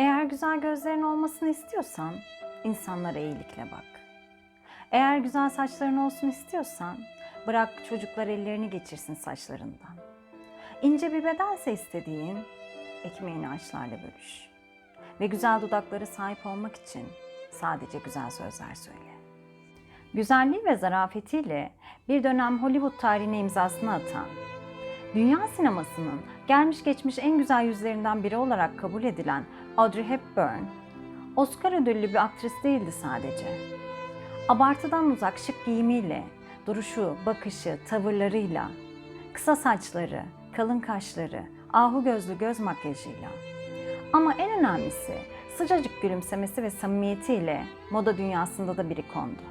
Eğer güzel gözlerin olmasını istiyorsan insanlara iyilikle bak. Eğer güzel saçların olsun istiyorsan bırak çocuklar ellerini geçirsin saçlarından. İnce bir bedense istediğin ekmeğini açlarla bölüş. Ve güzel dudaklara sahip olmak için sadece güzel sözler söyle. Güzelliği ve zarafetiyle bir dönem Hollywood tarihine imzasını atan, dünya sinemasının gelmiş geçmiş en güzel yüzlerinden biri olarak kabul edilen Audrey Hepburn, Oscar ödüllü bir aktris değildi sadece. Abartıdan uzak şık giyimiyle, duruşu, bakışı, tavırlarıyla, kısa saçları, kalın kaşları, ahu gözlü göz makyajıyla. Ama en önemlisi sıcacık gülümsemesi ve samimiyetiyle moda dünyasında da bir ikondu.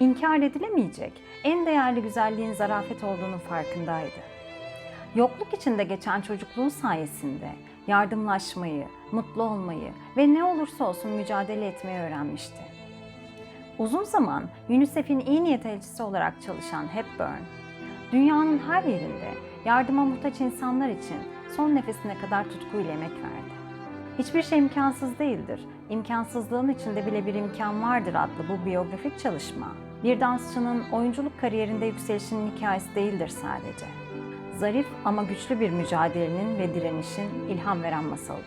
İnkar edilemeyecek en değerli güzelliğin zarafet olduğunun farkındaydı. Yokluk içinde geçen çocukluğun sayesinde yardımlaşmayı, mutlu olmayı ve ne olursa olsun mücadele etmeyi öğrenmişti. Uzun zaman UNICEF'in iyi niyet elçisi olarak çalışan Hepburn, dünyanın her yerinde yardıma muhtaç insanlar için son nefesine kadar tutkuyla emek verdi. Hiçbir şey imkansız değildir. İmkansızlığın içinde bile bir imkan vardır adlı bu biyografik çalışma, bir dansçının oyunculuk kariyerinde yükselişinin hikayesi değildir sadece. Zarif ama güçlü bir mücadelenin ve direnişin ilham veren masalıdır.